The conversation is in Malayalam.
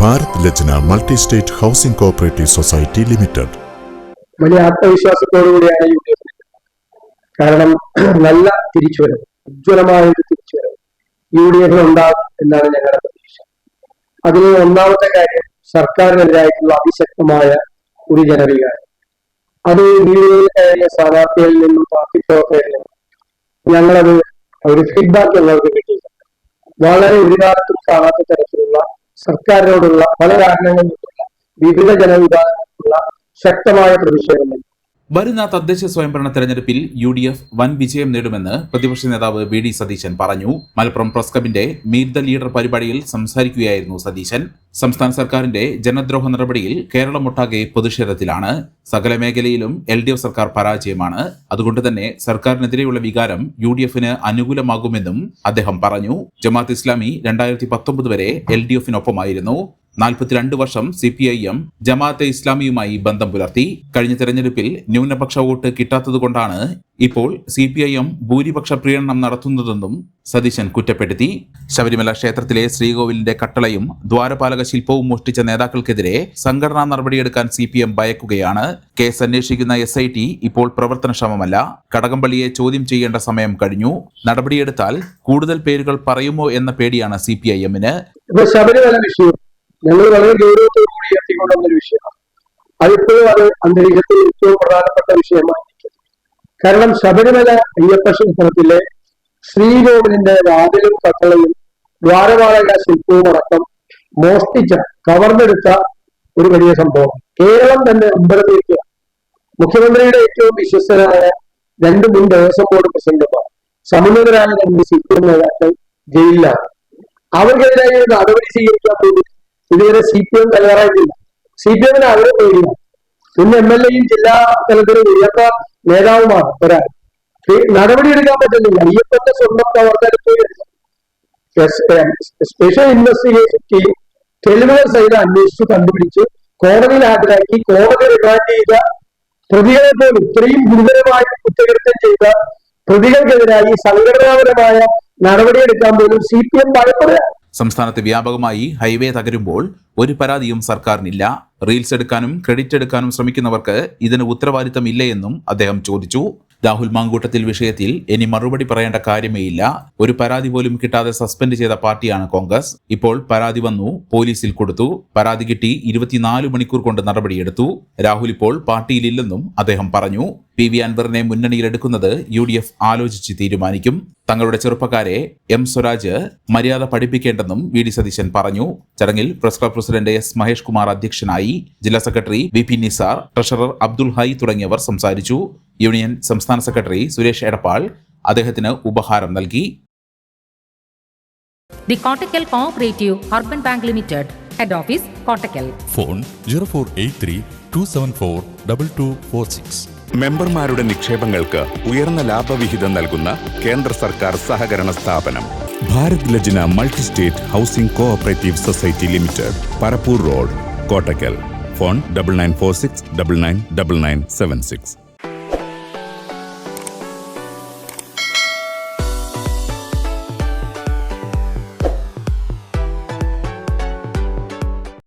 Bharat Lajna multi state housing cooperative society limited. വലിയ ആത്മവിശ്വാസത്തോടുകൂടിയാണ് യു ഡി എഫ് കാരണം നല്ല തിരിച്ചുവരവ് ഉജ്ജ്വലമായ ഒരു തിരിച്ചുവരവ് യു ഡി എഫ് ഉണ്ടാകും എന്നാണ് ഞങ്ങളുടെ പ്രതീക്ഷ. അതിൽ ഒന്നാമത്തെ കാര്യം സർക്കാരിനെതിരായിട്ടുള്ള അതിശക്തമായ ഒരു ജനവികാരം. അത് വീടുകളിൽ കയറിയ സ്ഥാനാർത്ഥികളിൽ നിന്നും പാർട്ടി പ്രവർത്തകരിൽ നിന്നും ഞങ്ങളത് ഒരു ഫീഡ്ബാക്ക് ഞങ്ങൾക്ക് കിട്ടിയിട്ടുണ്ട്. വളരെ ഒരു കാലത്തും കാണാത്ത സർക്കാരിനോടുള്ള പല കാരണങ്ങളിലുള്ള വിവിധ ജനവിഭാഗങ്ങൾക്കുള്ള ശക്തമായ പ്രതിഷേധങ്ങൾ വരുന്ന തദ്ദേശ സ്വയംഭരണ തെരഞ്ഞെടുപ്പിൽ യു ഡി എഫ് വൻ വിജയം നേടുമെന്ന് പ്രതിപക്ഷ നേതാവ് വി ഡി സതീശൻ പറഞ്ഞു. മലപ്പുറം പ്രസ് ക്ലബിന്റെ മീറ്റ് ദ ലീഡർ പരിപാടിയിൽ സംസാരിക്കുകയായിരുന്നു സതീശൻ. സംസ്ഥാന സർക്കാരിന്റെ ജനദ്രോഹ നടപടിയിൽ കേരളമൊട്ടാകെ പ്രതിഷേധത്തിലാണ് സകല മേഖലയിലും എൽ ഡി എഫ് സർക്കാർ പരാജയമാണ്. അതുകൊണ്ട് തന്നെ സർക്കാരിനെതിരെയുള്ള വികാരം യു ഡി എഫിന് അനുകൂലമാകുമെന്നും അദ്ദേഹം പറഞ്ഞു. ജമാഅത്ത് ഇസ്ലാമി രണ്ടായിരത്തി പത്തൊമ്പത് വരെ എൽ ഡി എഫിനൊപ്പമായിരുന്നു. നാൽപ്പത്തിരണ്ട് വർഷം C P I M Jamaate ഇസ്ലാമിയുമായി ബന്ധം പുലർത്തി. കഴിഞ്ഞ തെരഞ്ഞെടുപ്പിൽ ന്യൂനപക്ഷ വോട്ട് കിട്ടാത്തതുകൊണ്ടാണ് ഇപ്പോൾ സി പി ഐ എം ഭൂരിപക്ഷ പ്രീണനം നടത്തുന്നതെന്നും സതീശൻ കുറ്റപ്പെടുത്തി. ശബരിമല ക്ഷേത്രത്തിലെ ശ്രീകോവിലിന്റെ കട്ടളയും ദ്വാരപാലക ശില്പവും മോഷ്ടിച്ച നേതാക്കൾക്കെതിരെ സംഘടനാ നടപടിയെടുക്കാൻ സി പി എം ഭയക്കുകയാണ്. കേസ് അന്വേഷിക്കുന്ന എസ് ഐ ടി ഇപ്പോൾ പ്രവർത്തനക്ഷമമല്ല. കടകംപള്ളിയെ ചോദ്യം ചെയ്യേണ്ട സമയം കഴിഞ്ഞു. നടപടിയെടുത്താൽ കൂടുതൽ പേരുകൾ പറയുമോ എന്ന പേടിയാണ് സി പി ഐ എമ്മിന്. ശബരിമല വിഷയം ഞങ്ങൾ വളരെ ഗൗരവത്തോടു കൂടി ഉയർത്തിക്കൊണ്ടുവന്ന ഒരു വിഷയമാണ്. അതിപ്പോഴും അത് അന്തരീക്ഷത്തിൽ ഏറ്റവും പ്രധാനപ്പെട്ട വിഷയമായിരിക്കും. കാരണം ശബരിമല അയ്യപ്പ ക്ഷേത്രത്തിലെ ശ്രീകോവിലിന്റെ വാതിലും കട്ടളയും ദ്വാരപാലക ശില്പവും അടക്കം മോഷ്ടിച്ച കവർന്നെടുത്ത ഒരു വലിയ സംഭവം. കേരളം തന്നെ അമ്പലത്തിലേക്ക് മുഖ്യമന്ത്രിയുടെ ഏറ്റവും വിശ്വസ്തരായ രണ്ട് മുൻ ദേവസ്വം ബോർഡ് പ്രസിഡന്റുമാർ സമുന്നതരായ രണ്ട് സി പി എം നേതാക്കൾ ജയിലിലാണ്. അവർക്കെതിരായി നടപടി സ്വീകരിക്കാൻ വേണ്ടി ഇതുവരെ സി പി എം തയ്യാറായിട്ടില്ല. സി പി എമ്മിന് അവരെ പേടിയാണ് ഇന്ന് എം എൽ എയും ജില്ലാ തലത്തിൽ ഉയർന്ന നേതാവുമാണ് ഒരാൾ. നടപടി എടുക്കാൻ പറ്റുന്നില്ല. അയ്യപ്പന്റെ സ്വന്തം പ്രവർത്തനത്തിൽ സ്പെഷ്യൽ ഇൻവെസ്റ്റിഗേഷൻ ടീം തെളിവുകൾ സഹിതം അന്വേഷിച്ചു കണ്ടുപിടിച്ച്. കോടതിയിൽ ഹാജരാക്കി. കോടതി റിമാൻഡ് ചെയ്ത പ്രതികളെ പോലും ഇത്രയും ഗുരുതരമായ കുറ്റകൃത്യം ചെയ്ത പ്രതികൾക്കെതിരായി സംഘടനാപരമായ നടപടിയെടുക്കാൻ പോലും സി പി എം ഭയപ്പെടുക സംസ്ഥാനത്ത് വ്യാപകമായി ഹൈവേ തകരുമ്പോൾ ഒരു പരാതിയും സർക്കാരിനില്ല. റീൽസ് എടുക്കാനും ക്രെഡിറ്റ് എടുക്കാനും ശ്രമിക്കുന്നവർക്ക് ഇതിന് ഉത്തരവാദിത്തം എന്നും അദ്ദേഹം ചോദിച്ചു. രാഹുൽ മാങ്കൂട്ടത്തിൽ വിഷയത്തിൽ ഇനി മറുപടി പറയേണ്ട കാര്യമേയില്ല. ഒരു പരാതി പോലും കിട്ടാതെ സസ്പെൻഡ് ചെയ്ത പാർട്ടിയാണ് കോൺഗ്രസ്. ഇപ്പോൾ പരാതി വന്നു പോലീസിൽ കൊടുത്തു. പരാതി കിട്ടി ഇരുപത്തിനാല് മണിക്കൂർ കൊണ്ട് നടപടിയെടുത്തു. രാഹുൽ ഇപ്പോൾ പാർട്ടിയിലില്ലെന്നും അദ്ദേഹം പറഞ്ഞു. പി വി അൻവറിനെ മുന്നണിയിലെടുക്കുന്നത് യു ഡി എഫ് ആലോചിച്ച് തീരുമാനിക്കും. തങ്ങളുടെ ചെറുപ്പക്കാരെ എം സ്വരാജ് മര്യാദ പഠിപ്പിക്കേണ്ടെന്നും വി ഡി സതീശൻ പറഞ്ഞു. ചടങ്ങിൽ press club president S Mahesh Kumar അധ്യക്ഷനായി ജില്ലാ secretary V P Nisar treasurer Abdul Hai തുടങ്ങിയവർ സംസാരിച്ചു. യൂണിയൻ സംസ്ഥാന സെക്രട്ടറി സുരേഷ് എടപ്പാൾ അദ്ദേഹത്തിന് ഉപഹാരം നൽകി. The Kottakkal Cooperative urban bank limited head office Kottakkal phone zero four eight three two seven four double two four six. മെമ്പർമാരുടെ നിക്ഷേപങ്ങൾക്ക് ഉയർന്ന ലാഭവിഹിതം നൽകുന്ന കേന്ദ്ര സർക്കാർ സഹകരണ സ്ഥാപനം. Bharat Lajna multi state housing cooperative society limited Parappur road Kottakkal phone double nine four six double nine double nine seven six.